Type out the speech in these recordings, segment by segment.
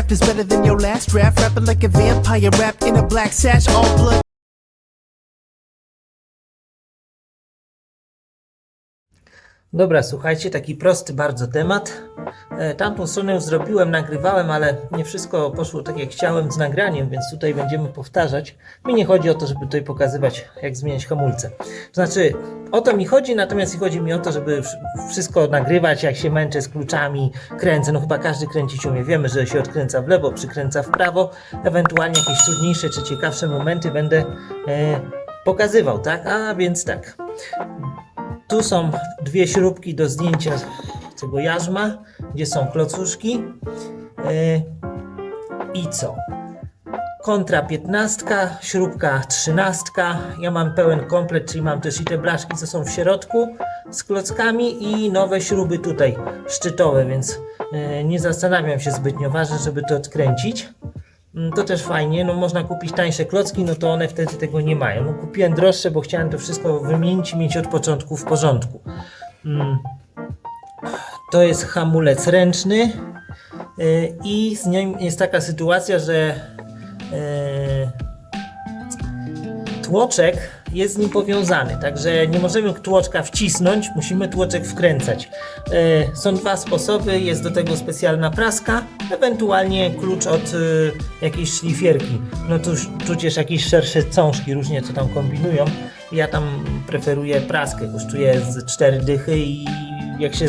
draft is better than your last draft. Rapping like a vampire, wrapped in a black sash, all blood. Dobra, słuchajcie, taki prosty bardzo temat. E, Tamtą stronę już zrobiłem, nagrywałem, ale nie wszystko poszło tak jak chciałem z nagraniem, więc tutaj będziemy powtarzać. Mi nie chodzi o to, żeby tutaj pokazywać, jak zmieniać hamulce. Znaczy, o to mi chodzi, natomiast chodzi mi o to, żeby wsz- wszystko nagrywać, jak się męczę z kluczami, kręcę. No chyba każdy kręcić umie. Wiemy, że się odkręca w lewo, przykręca w prawo. Ewentualnie jakieś trudniejsze czy ciekawsze momenty będę e, pokazywał, tak? A więc tak. Tu są dwie śrubki do zdjęcia tego jarzma, gdzie są klocuszki. Yy, I co? Kontra 15, śrubka 13. Ja mam pełen komplet, czyli mam też i te blaszki, co są w środku z klockami i nowe śruby tutaj szczytowe, więc yy, nie zastanawiam się zbytnio. Ważne, żeby to odkręcić. Mm, To też fajnie, no można kupić tańsze klocki, no to one wtedy tego nie mają. No, kupiłem droższe, bo chciałem to wszystko wymienić i mieć od początku w porządku. Mm. To jest hamulec ręczny yy, i z nim jest taka sytuacja, że yy, tłoczek jest z nim powiązany, także nie możemy tłoczka wcisnąć, musimy tłoczek wkręcać. E, Są dwa sposoby, jest do tego specjalna praska, ewentualnie klucz od e, jakiejś szlifierki. No już tudzież jakieś szersze cążki, różnie co tam kombinują. Ja tam preferuję praskę, kosztuje z cztery dychy i jak się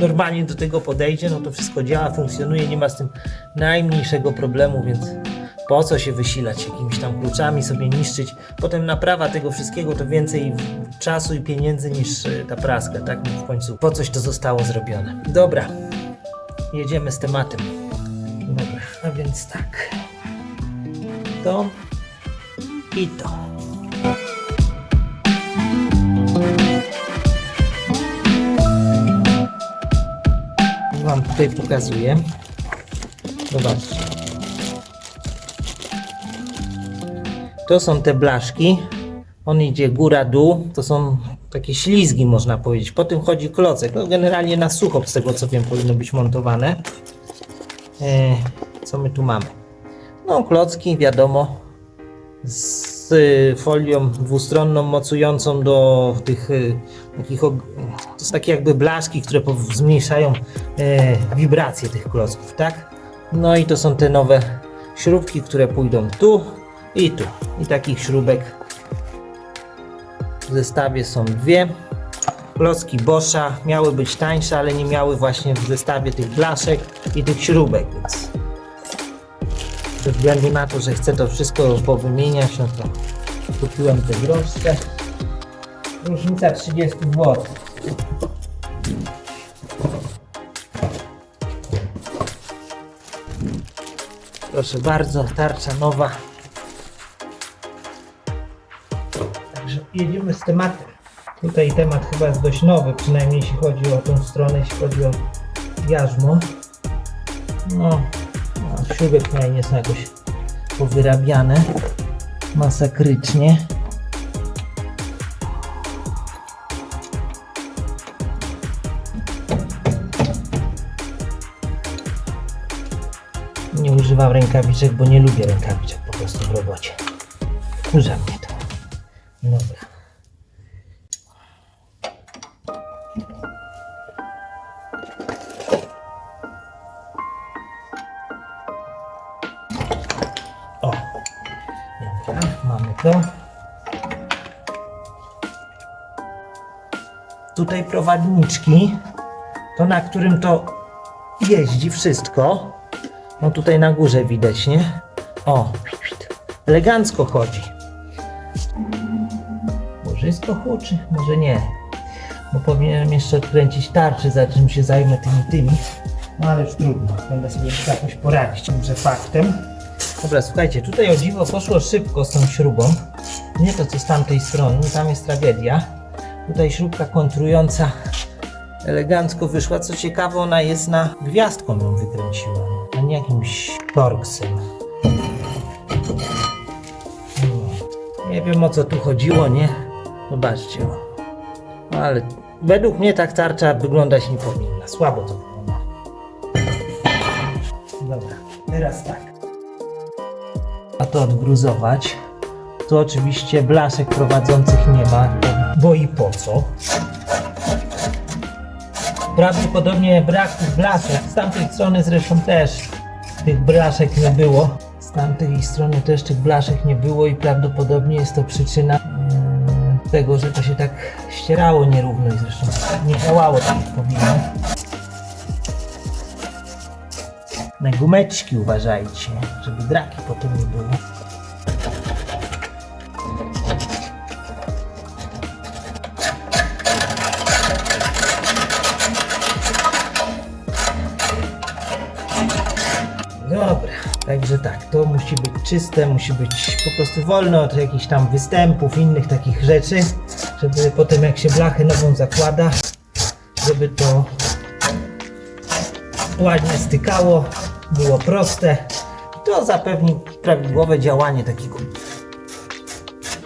normalnie do tego podejdzie, no to wszystko działa, funkcjonuje, nie ma z tym najmniejszego problemu, więc po co się wysilać jakimiś tam kluczami, sobie niszczyć. Potem naprawa tego wszystkiego to więcej czasu i pieniędzy niż y, ta praska, tak? W końcu po coś to zostało zrobione. Dobra, jedziemy z tematem. Dobra, a więc tak. To i to. Wam tutaj pokazuję. Zobaczcie. To są te blaszki. On idzie góra-dół. To są takie ślizgi, można powiedzieć. Po tym chodzi klocek. No, generalnie na sucho, z tego co wiem, powinno być montowane. E, co my tu mamy? No, klocki, wiadomo, z y, folią dwustronną mocującą do tych y, takich, to są takie jakby blaszki, które zmniejszają e, wibracje tych klocków, tak? No i to są te nowe śrubki, które pójdą tu i tu. I takich śrubek w zestawie są dwie. Klocki Boscha miały być tańsze, ale nie miały właśnie w zestawie tych blaszek i tych śrubek, więc ze względu na to, że chcę to wszystko powymieniać, no to kupiłem te droższe. Różnica 30 zł. Proszę bardzo, tarcza nowa. Jedziemy z tematem. Tutaj temat chyba jest dość nowy, przynajmniej jeśli chodzi o tą stronę, jeśli chodzi o jarzmo. No, śrubek tutaj nie są jakoś powyrabiane masakrycznie. Nie używam rękawiczek, bo nie lubię rękawiczek po prostu w robocie. Wkurza mnie to. Dobra. O. Dobra, mamy to. Tutaj prowadniczki, to na którym to jeździ wszystko. No tutaj na górze widać, nie? O, elegancko chodzi. Może jest to huczy, może nie. Bo powinienem jeszcze odkręcić tarczy, za czym się zajmę tymi tymi. No ale już trudno, będę sobie jakoś poradzić tymże faktem. Dobra, słuchajcie, tutaj o dziwo poszło szybko z tą śrubą. Nie to co z tamtej strony, tam jest tragedia. Tutaj śrubka kontrująca elegancko wyszła. Co ciekawe, ona jest na gwiazdką ją wykręciła, a nie jakimś torksem. No. Nie wiem o co tu chodziło, nie? Zobaczcie. No, ale według mnie tak tarcza wyglądać nie powinna. Słabo to wygląda. Dobra, teraz tak. A to odgruzować. Tu oczywiście blaszek prowadzących nie ma, bo i po co? Prawdopodobnie brak tych blaszek. Z tamtej strony zresztą też tych blaszek nie było. Z tamtej strony też tych blaszek nie było i prawdopodobnie jest to przyczyna tego, że to się tak ścierało nierówno i zresztą nie działało tak jak powinno. Na gumeczki uważajcie, żeby draki potem nie było. Także tak, to musi być czyste, musi być po prostu wolne od jakichś tam występów, innych takich rzeczy, żeby potem jak się blachę nową zakłada, żeby to ładnie stykało, było proste. To zapewni prawidłowe działanie takiego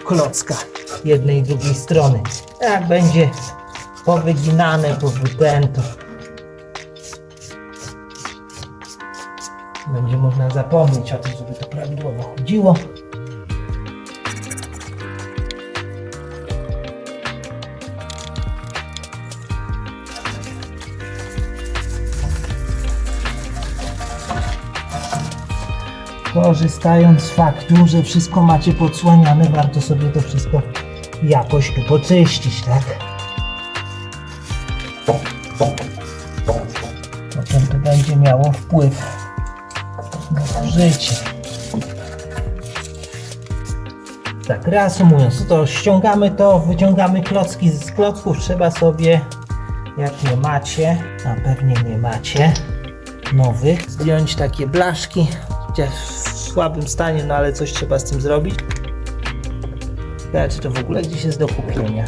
klocka jednej i drugiej strony. Jak będzie powyginane, powyten, będzie można zapomnieć o tym, żeby to prawidłowo chodziło. Korzystając z faktu, że wszystko macie podsłaniane, warto sobie to wszystko jakoś tu poczyścić, tak? Potem to będzie miało wpływ życie. Tak, reasumując, to ściągamy to, wyciągamy klocki z klocków, trzeba sobie, jak nie macie, a pewnie nie macie, nowych, zdjąć takie blaszki, w słabym stanie, no ale coś trzeba z tym zrobić. Ciekawe, czy to w ogóle gdzieś jest do kupienia.